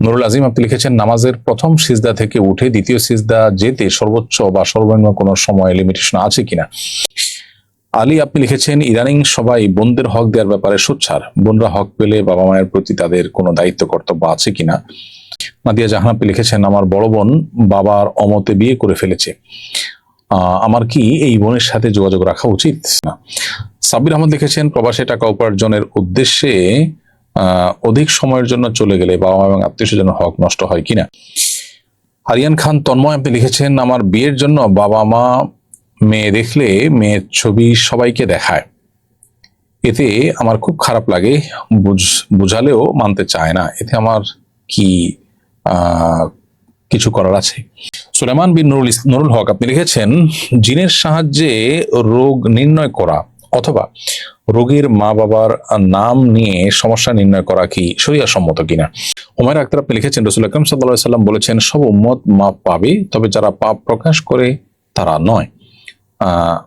নুরুল আজিম, আপনি লিখেছেন, নামাজের প্রথম সিজদা থেকে উঠে দ্বিতীয় সিজদা যেতে সর্বোচ্চ বা সর্বনিম্ন কোনো সময় লিমিটেশন আছে কিনা? আলী, আপনি লিখেছেন, ইদানিং সবাই বোনদের হক দেওয়ার ব্যাপারে সোচ্চার। বোনরা হক পেলে বাবা মায়ের প্রতি তাদের কোনো দায়িত্ব, কর্তব্য আছে কিনা? নাদিয়া জাহান, আপনি লিখেছেন, আমার বড় বোন বাবার অমতে বিয়ে করে ফেলেছে। আমার কি এই বোনের সাথে যোগাযোগ রাখা উচিত? না সাব্বির আহমদ লিখেছেন, প্রবাসে টাকা উপার্জনের উদ্দেশ্যে অধিক সময়ের জন্য চলে গেলে বাবা মা এবং আত্মীয় স্বজনের হক নষ্ট হয় কিনা? আরিয়ান খান তন্ময় আপনি লিখেছেন, আমার বিয়ের জন্য বাবা মা মেয়ে দেখলে মেয়ের ছবি সবাইকে দেখায়। এতে আমার খুব খারাপ লাগে, বুঝ- বুঝালেও মানতে চায় না। এতে আমার কি কিছু করার আছে? সুলেমান বিন নুরুল নুরুল হক, আপনি লিখেছেন, জিনের সাহায্যে রোগ নির্ণয় করা অথবা রোগীর মা বাবার নাম নিয়ে সমস্যা নির্ণয় করা কি সম্মত কিনা? ওমর আক্তার আপনি লিখেছেন, রসুল আকরম সাল্লাহ সাল্লাম বলেছেন, সব উম্মত মাপ পাবে, তবে যারা পাপ প্রকাশ করে তারা নয়।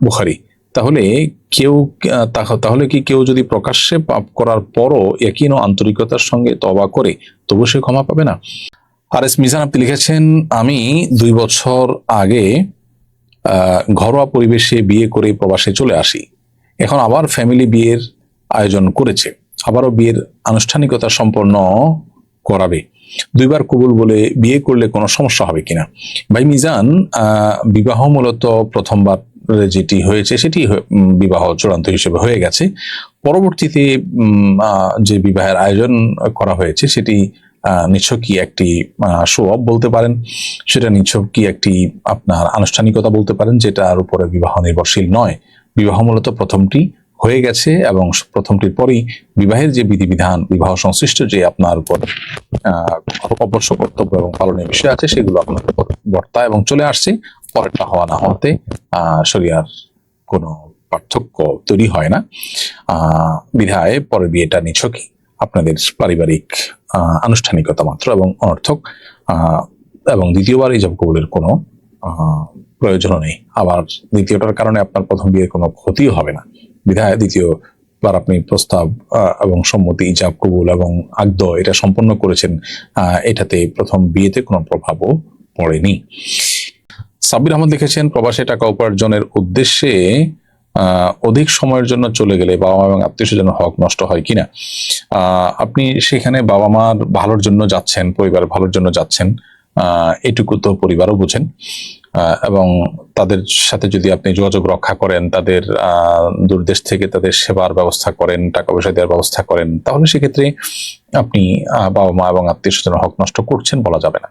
বুখারি। তাহলে কেউ তাহলে কি কেউ যদি প্রকাশ্যে পাপ করার পরও একই আন্তরিকতার সঙ্গে তবা করে তবু সে ক্ষমা পাবে না? আর এস মিজান আপনি লিখেছেন, আমি দুই বছর আগে ঘরোয়া পরিবেশে বিয়ে করে প্রবাসে চলে আসি। এখন আবার ফ্যামিলি বিয়ের আয়োজন করেছে। আবারও বিয়ের আনুষ্ঠানিকতা সম্পন্ন করাবে। দুইবার কবুল বলে বিয়ে করলে কোনো সমস্যা হবে কিনা? ভাই মিজান বিবাহ মূলত প্রথমবার যেটি হয়েছে, সেটি বিবাহ চূড়ান্ত হিসেবে হয়ে গেছে। পরবর্তীতে যে বিবাহের আয়োজন করা হয়েছে, সেটি নিছকই একটি শো অফ বলতে পারেন। সেটা নিছকই একটি আপনার আনুষ্ঠানিকতা বলতে পারেন, যেটার উপরে বিবাহ নির্ভরশীল নয়। বিবাহ মূলত প্রথমটি হয়ে গেছে এবং প্রথমটির পরেই বিবাহের যে বিধিবিধান, বিবাহ সংশ্লিষ্ট যে আপনার উপর অবশ্য কর্তব্য এবং পালনের বিষয় আছে, সেগুলো আপনার বর্তা এবং চলে আসছে। পরেরটা হওয়া না হওয়াতে শরিয়ার কোনো পার্থক্য তৈরি হয় না। বিধায় পরের বিয়েটা নিছকই। আপনাদের পারিবারিক আনুষ্ঠানিকতা মাত্র এবং অনর্থক। এবং দ্বিতীয়বার এই জব কবুলের কোনো প্রয়োজনও নেই। আবার দ্বিতীয়টার কারণে আপনার প্রথম বিয়ের কোনো ক্ষতিও হবে না। বিধায় দ্বিতীয়বার আপনি প্রস্তাব এবং সম্মতি, ইজাব, কবুল এবং আগদ এটা সম্পন্ন করেছেন এটাতে প্রথম বিয়েতে কোনো প্রভাবও পড়েনি। সাব্বির আহমদ লিখেছেন, প্রবাসে টাকা উপার্জনের উদ্দেশ্যে অধিক সময়ের জন্য চলে গেলে বাবা মা এবং আত্মীয় স্বজনের হক নষ্ট হয় কিনা? আপনি সেখানে বাবা মার ভালোর জন্য যাচ্ছেন, পরিবার ভালোর জন্য যাচ্ছেন এটুকু তো পরিবারও বুঝেন। এবং তাদের সাথে যদি আপনি যোগাযোগ রক্ষা করেন, তাদের দূরদেশ থেকে তাদের সেবার ব্যবস্থা করেন, টাকা পয়সা দেওয়ার ব্যবস্থা করেন, তাহলে সেক্ষেত্রে আপনি বাবা মা এবং আত্মীয় স্বজনের হক নষ্ট করছেন বলা যাবে না।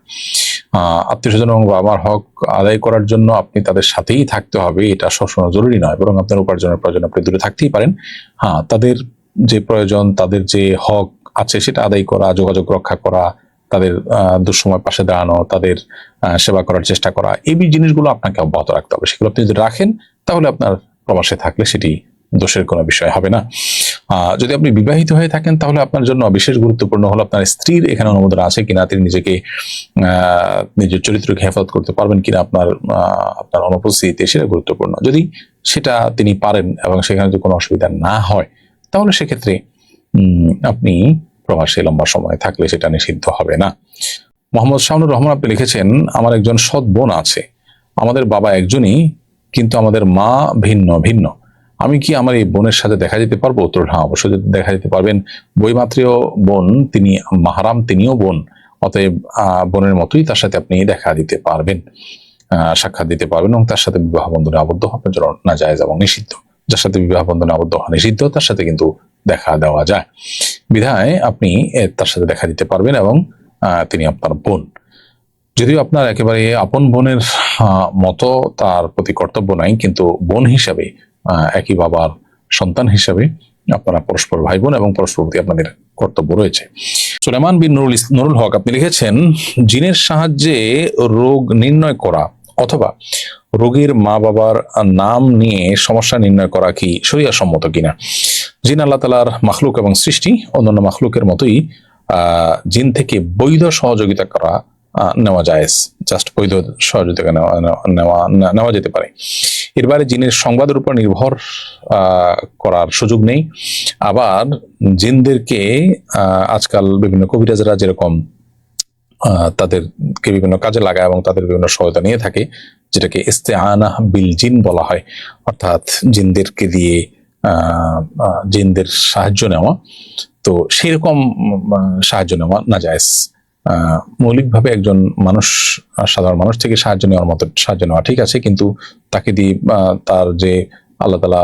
আত্মীয় স্বজন এবং বাবা মার হক আদায় করার জন্য আপনি তাদের সাথেই থাকতে হবে, এটা সবসময় জরুরি নয়, বরং আপনার উপার্জনের প্রয়োজন আপনি দূরে থাকতেই পারেন। হ্যাঁ তাদের যে প্রয়োজন, তাদের যে হক আছে, সেটা আদায় করা, যোগাযোগ রক্ষা করা তাদের দুঃসময় পাশে দাঁড়ানো, তাদের সেবা করার চেষ্টা করা, এই জিনিসগুলো আপনাকে অব্যাহত রাখতে হবে। সেগুলো আপনি যদি রাখেন, তাহলে আপনার প্রবাসে থাকলে সেটি দোষের কোনো বিষয় হবে না। যদি আপনি বিবাহিত হয়ে থাকেন, তাহলে আপনার জন্য বিশেষ গুরুত্বপূর্ণ হলো আপনার স্ত্রীর এখানে অনুমোদন আছে কিনা, তিনি নিজেকে নিজের চরিত্রকে হেফাজত করতে পারবেন কিনা আপনার আপনার অনুপস্থিতিতে, সেটা গুরুত্বপূর্ণ। যদি সেটা তিনি পারেন এবং সেখানে যদি কোনো অসুবিধা না হয়, তাহলে সেক্ষেত্রে আপনি প্রবাসে লম্বা সময় থাকলে সেটা নিষিদ্ধ হবে না। মোহাম্মদ শাহুনুর রহমান আপনি লিখেছেন, আমার একজন সৎ বোন আছে। আমাদের বাবা একজনই, কিন্তু আমাদের মা ভিন্ন ভিন্ন। আমি কি আমার এই বোনের সাথে দেখা যেতে পারব? উত্তর হ্যাঁ অবশ্যই দেখা যেতে পারবেন। বইমাত্রীয় বোন, তিনি মাহারাম, তিনিও বোন। অতএব বোনের মতোই তার সাথে আপনি দেখা দিতে পারবেন সাক্ষাৎ দিতে পারবেন এবং তার সাথে বিবাহ বন্ধনে আবদ্ধ জন্য না যায় এবং নিষিদ্ধ। যার সাথে বিবাহ বন্ধনে আবদ্ধ হওয়া নিষিদ্ধ, তার সাথে কিন্তু দেখা দেওয়া যায়। বিধায় আপনি তার সাথে দেখা দিতে পারবেন এবং তিনি আপনার বোন। যদিও আপনার একেবারে আপন বোনের মতো তার প্রতি কর্তব্য নাই, কিন্তু বোন হিসাবে একই বাবার সন্তান হিসাবে আপনারা পরস্পর ভাই বোন এবং পরস্পর প্রতি আপনাদের কর্তব্য রয়েছে। সুলেমান বিন নুরুল নুরুল হক, আপনি লিখেছেন, জিনের সাহায্যে রোগ নির্ণয় করা অথবা রোগীর মা বাবার নাম নিয়ে সমস্যা নির্ণয় করা কি সম্মত কিনা? জিন আল্লাহ তালার মাখলুক এবং সৃষ্টি, অন্যান্য মাখলুকের মতোই জিন থেকে বৈধ সহযোগিতা করা নেওয়া যায় জাস্ট বৈধ সহযোগিতা নেওয়া নেওয়া যেতে পারে। এর বাইরে জিনের সংবাদের উপর নির্ভর করার সুযোগ নেই। আবার জিনদেরকে আজকাল বিভিন্ন কবিরাজরা যেরকম তাদেরকে বিভিন্ন কাজে লাগায় এবং তাদের বিভিন্ন সহায়তা নিয়ে থাকে, যেটাকে ইস্তেআনা বিল জিন বলা হয়। অর্থাৎ জিনদেরকে দিয়ে জিনদের সাহায্য নেওয়া। তো সেরকম সাহায্য নেওয়া না যায় মৌলিকভাবে একজন মানুষ সাধারণ মানুষ থেকে সাহায্য নেওয়ার মতো, সাহায্য নেওয়া ঠিক আছে, কিন্তু তাকে দিয়ে তার যে আল্লাহ তালা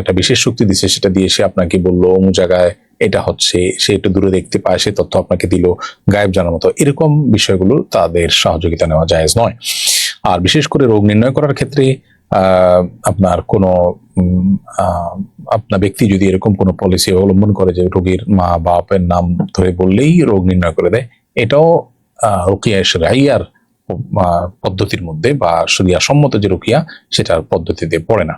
একটা বিশেষ শক্তি দিছে সেটা দিয়ে সে আপনাকে বলল অমুক জায়গায় এটা হচ্ছে, সে একটু দূরে দেখতে পায়, সে তথ্য আপনাকে দিল, গায়েব জানার মতো। এরকম বিষয়গুলো তাদের সহযোগিতা নেওয়া জায়েজ নয়। আর বিশেষ করে রোগ নির্ণয় করার ক্ষেত্রে আপনার কোনো আপনার ব্যক্তি যদি এরকম কোনো পলিসি অবলম্বন করে যে রোগীর মা, বাপের নাম ধরে বললেই রোগ নির্ণয় করে দেয়, এটাও রুকিয়া রাইয়ার পদ্ধতির মধ্যে বা সরিয়া সম্মত যে রুকিয়া সেটার পদ্ধতিতে পড়ে না।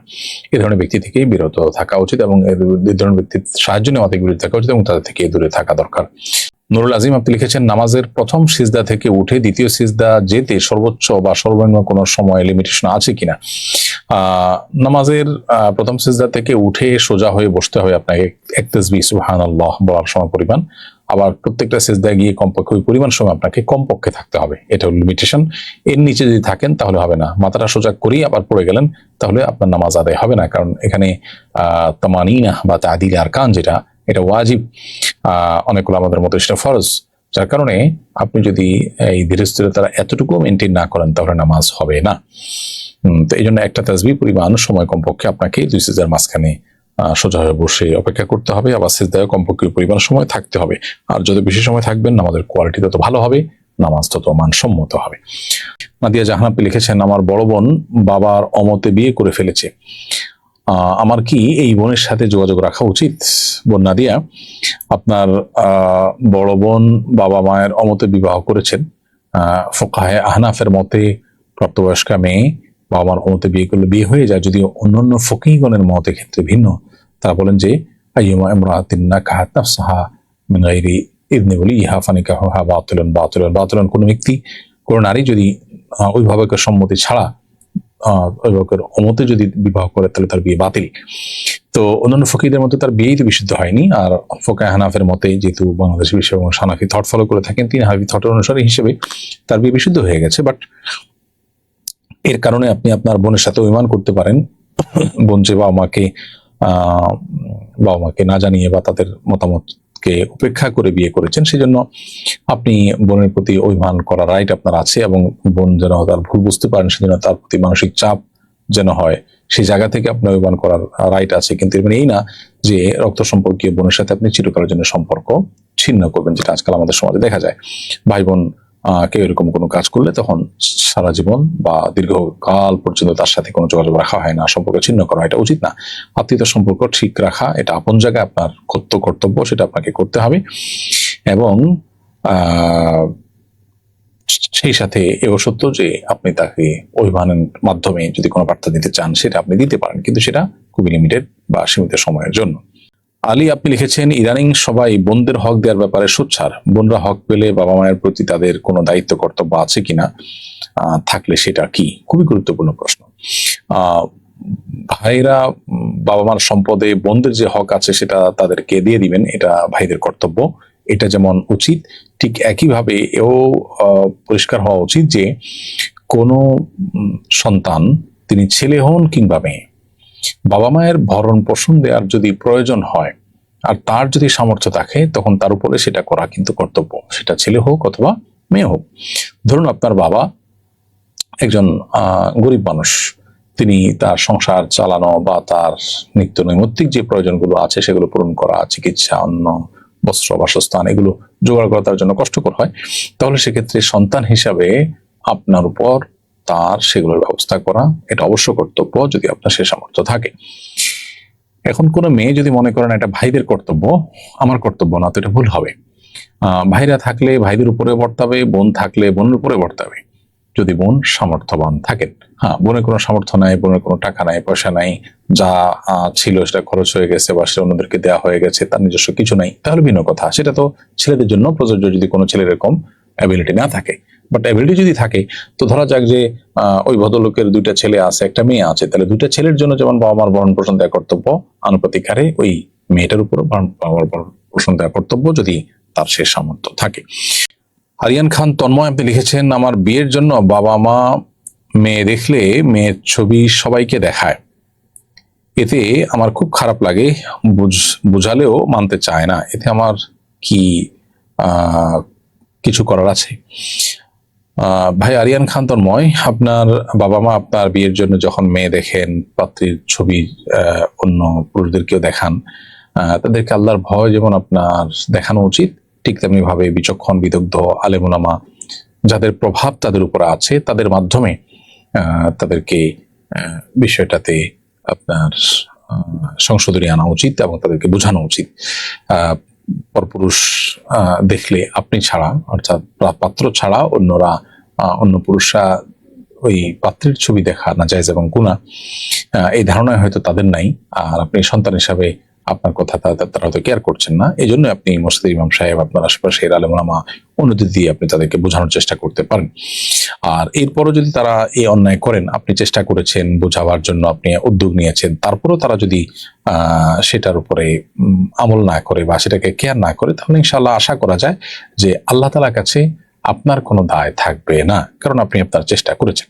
এ ধরনের ব্যক্তি থেকেই বিরত থাকা উচিত এবং এ- ধরনের ব্যক্তির সাহায্য নেওয়া থেকে বিরত থাকা উচিত এবং তাদের থেকে দূরে থাকা দরকার। নুরুল আজিম, আপনি লিখেছেন, নামাজের প্রথম সিজদা থেকে উঠে দ্বিতীয় সিজদা যেতে সর্বোচ্চ বা সর্বনিম্ন কোনো সময় লিমিটেশন আছে কিনা? নামাজের প্রথম সিজদা থেকে উঠে সোজা হয়ে বসতে হয় আপনাকে। এক তসবি সুহান আল্লাহ বলার সময় পরিমাণ। আবার প্রত্যেকটা সিজদায় গিয়ে কমপক্ষে ওই পরিমাণ সময় আপনাকে কমপক্ষে থাকতে হবে। এটা হলো লিমিটেশন এর নিচে যদি থাকেন, তাহলে হবে না। মাথাটা সোজা করেই আবার পড়ে গেলেন, তাহলে আপনার নামাজ আদায় হবে না। কারণ এখানে তামানিনা বা তাদিল আরকান যেটা, এটা ওয়াজিব। অনেকগুলো আমাদের মতো সেটা ফরজ। যার কারণে আপনি যদি এই ধীরে স্থিরে তারা এতটুকু মেনটেন না করেন, তাহলে নামাজ হবে না। তো এই জন্য একটা তাজবি পরিমাণ সময় কমপক্ষে আপনাকে দুই সিজার মাঝখানে সোজা হয়ে বসে অপেক্ষা করতে হবে, আবার সিজদায় কমপক্ষে পরিমাণ সময় থাকতে হবে। আর যত বেশি সময় থাকবেন, নামাজের কোয়ালিটি তত ভালো হবে, নামাজ তত মানসম্মত হবে। নাদিয়া জাহানাপি লিখেছেন, আমার বড় বোন বাবার অমতে বিয়ে করে ফেলেছে। আমার কি এই বোনের সাথে যোগাযোগ রাখা উচিত? বোন নাদিয়া, আপনার বড় বোন বাবা মায়ের অমতে বিবাহ করেছেন। ফোকাহে আহনাফের মতে প্রাপ্তবয়স্কা মেয়ে বাবা মার অমতে বিয়ে করলে বিয়ে হয়ে যায়। যদিও অন্যান্য ফকিগণের মতের ক্ষেত্রে ভিন্ন। তারা বলেন যে কোনো ব্যক্তি, কোনো নারী যদি অভিভাবকের সম্মতি ছাড়া অভিভাবকের অমতে যদি বিবাহ করে, তাহলে তার বিয়ে বাতিল। তো অন্যান্য ফকিরদের মতো তার বিয়েই তো বিশুদ্ধ হয়নি। আর ফোকা হানাফের মতে যেহেতু বাংলাদেশি বিশ্ব এবং সানাফি থট ফলো করে থাকেন, তিনি হানাফি থট অনুসারে হিসেবে তার বিয়ে বিশুদ্ধ হয়ে গেছে। বাট এর কারণে আপনি আপনার বোনের সাথে অভিমান করতে পারেন। বোন যে বাবা মাকে বাবা মাকে না জানিয়ে বা তাদের মতামতকে উপেক্ষা করে বিয়ে করেছেন, সেজন্য আপনি বোনের প্রতি অভিমান করার রাইট আপনার আছে এবং বোন যেন তার ভুল বুঝতে পারেন, সেজন্য তার প্রতি মানসিক চাপ যেন হয় সেই জায়গা থেকে আপনার অভিমান করার রাইট আছে। কিন্তু এর মানে এই না যে রক্ত সম্পর্কীয় বোনের সাথে আপনি চিরকালের জন্য সম্পর্ক ছিন্ন করবেন, যেটা আজকাল আমাদের সমাজে দেখা যায়। ভাই বোন কেউ এরকম কোনো কাজ করলে তখন সারা জীবন বা দীর্ঘকাল পর্যন্ত তার সাথে কোনো যোগাযোগ রাখা হয় না, সম্পর্ক ছিন্ন করা এটা উচিত না। আত্মীয়তার সম্পর্ক ঠিক রাখা, এটা আপন জায়গায় আপনার কর্ত, কর্তব্য, সেটা আপনাকে করতে হবে। এবং সেই সাথে এও সত্য যে আপনি তাকে অভিমানের মাধ্যমে যদি কোনো বার্তা দিতে চান, সেটা আপনি দিতে পারেন। কিন্তু সেটা খুবই লিমিটেড বা সীমিত সময়ের জন্য। আলী, আপনি লিখেছেন, ইদানিং সবাই বোনদের হক দেওয়ার ব্যাপারে সোচ্চার। বোনরা হক পেলে বাবা মায়ের প্রতি তাদের কোনো দায়িত্ব, কর্তব্য আছে কিনা? থাকলে সেটা কি? খুবই গুরুত্বপূর্ণ প্রশ্ন। ভাইরা বাবা মার সম্পদে বোনদের যে হক আছে সেটা তাদেরকে দিয়ে দিবেন, এটা ভাইদের কর্তব্য। এটা যেমন উচিত, ঠিক একইভাবে এও পরিষ্কার হওয়া উচিত যে কোনো সন্তান, তিনি ছেলে হন কিংবা মেয়ে বাবা মায়ের ভরণ পোষণ দেওয়ার যদি প্রয়োজন হয়, আর তার যদি সামর্থ্য থাকে, তখন তার উপরে সেটা করা কিন্তু কর্তব্য। সেটা ছেলে হোক অথবা মেয়ে হোক। ধরুন আপনার বাবা একজন গরিব মানুষ। তিনি তার সংসার চালানো বা তার নিত্য নৈমিত্তিক যে প্রয়োজনগুলো আছে, সেগুলো পূরণ করা, চিকিৎসা, অন্ন, বস্ত্র, বাসস্থান, এগুলো জোগাড় করা তার জন্য কষ্টকর হয়। তাহলে সেক্ষেত্রে সন্তান হিসাবে আপনার উপর তার সেগুলোর ব্যবস্থা করা, এটা অবশ্য কর্তব্য যদি আপনার সে সামর্থ্য থাকে। এখন কোনো মেয়ে যদি মনে করেন এটা ভাইদের কর্তব্য, আমার কর্তব্য না, তো এটা ভুল হবে। ভাইরা থাকলে ভাইদের উপরে বর্তাবে, বোন থাকলে বোনের উপরে বর্তাবে। যদি বোন সামর্থ্যবান থাকেন হ্যাঁ বোনের কোনো সামর্থ্য নাই, বোনের কোনো টাকা নাই, পয়সা নাই, যা ছিল সেটা খরচ হয়ে গেছে বা সেটা অন্যদেরকে দেওয়া হয়ে গেছে, তার নিজস্ব কিছু নাই, তাহলে ভিন্ন কথা। সেটা তো ছেলেদের জন্য প্রযোজ্য যদি কোনো ছেলের এরকম অ্যাবিলিটি না থাকে। বাট অ্যাবিলিটি যদি থাকে, তো ধরা যাক যে ওই ভদ্রলোকের দুইটা ছেলে আছে, একটা মেয়ে আছে, তাহলে দুইটা ছেলের জন্য যেমন বাবা মার ভরণ পোষণ দেওয়া কর্তব্য আনুপাতিক হারে ওই মেয়েটার ভরণ বাবা মার পোষণ দেওয়া কর্তব্য যদি তার সে সামর্থ্য থাকে। আরিয়ান খান তন্ময় আপনি লিখেছেন, আমার বিয়ের জন্য বাবা মা মেয়ে দেখলে মেয়ের ছবি সবাইকে দেখায়। এতে আমার খুব খারাপ লাগে, বুঝ- বুঝালেও মানতে চায় না। এতে আমার কি কিছু করার আছে? ভাই আরিয়ান খান তন্ময় আপনার বাবা মা আপনার বিয়ের জন্য যখন মেয়ে দেখেন, পাত্রীর ছবি অন্য পুরুষদেরকেও দেখান তাদেরকে আল্লাহর ভয় যেমন আপনার দেখানো উচিত, ঠিক তেমনি ভাবে বিচক্ষণ, বিদগ্ধ আলেমুলামা যাদের প্রভাব তাদের উপর আছে, তাদের মাধ্যমে তাদেরকে বিষয়টাতে আপনার সংশোধনী আনা উচিত এবং তাদেরকে বোঝানো উচিত। পরপুরুষ দেখলে আপনি ছাড়া, অর্থাৎ পাত্র ছাড়া অন্যরা অন্য পুরুষরা ওই পাত্রের ছবি দেখা না যায় এবং গুণা এই ধারণায় হয়তো তাদের নাই। আর আপনি সন্তান হিসাবে আপনার কথা তারা হয়তো কেয়ার করছেন না। এই জন্য আপনি মসজিদ ইমাম সাহেব, আপনার আশেপাশের আলেমামা অনুমতি দিয়ে আপনি তাদেরকে বোঝানোর চেষ্টা করতে পারেন। আর এরপরও যদি তারা এই অন্যায় করেন, আপনি চেষ্টা করেছেন বোঝাবার জন্য আপনি উদ্যোগ নিয়েছেন, তারপরও তারা যদি সেটার উপরে আমল না করে বা সেটাকে কেয়ার না করে, তাহলে ইনশাল্লাহ আশা করা যায় যে আল্লাহ তালার কাছে আপনার কোনো দায় থাকবে না। কারণ আপনি আপনার চেষ্টা করেছেন।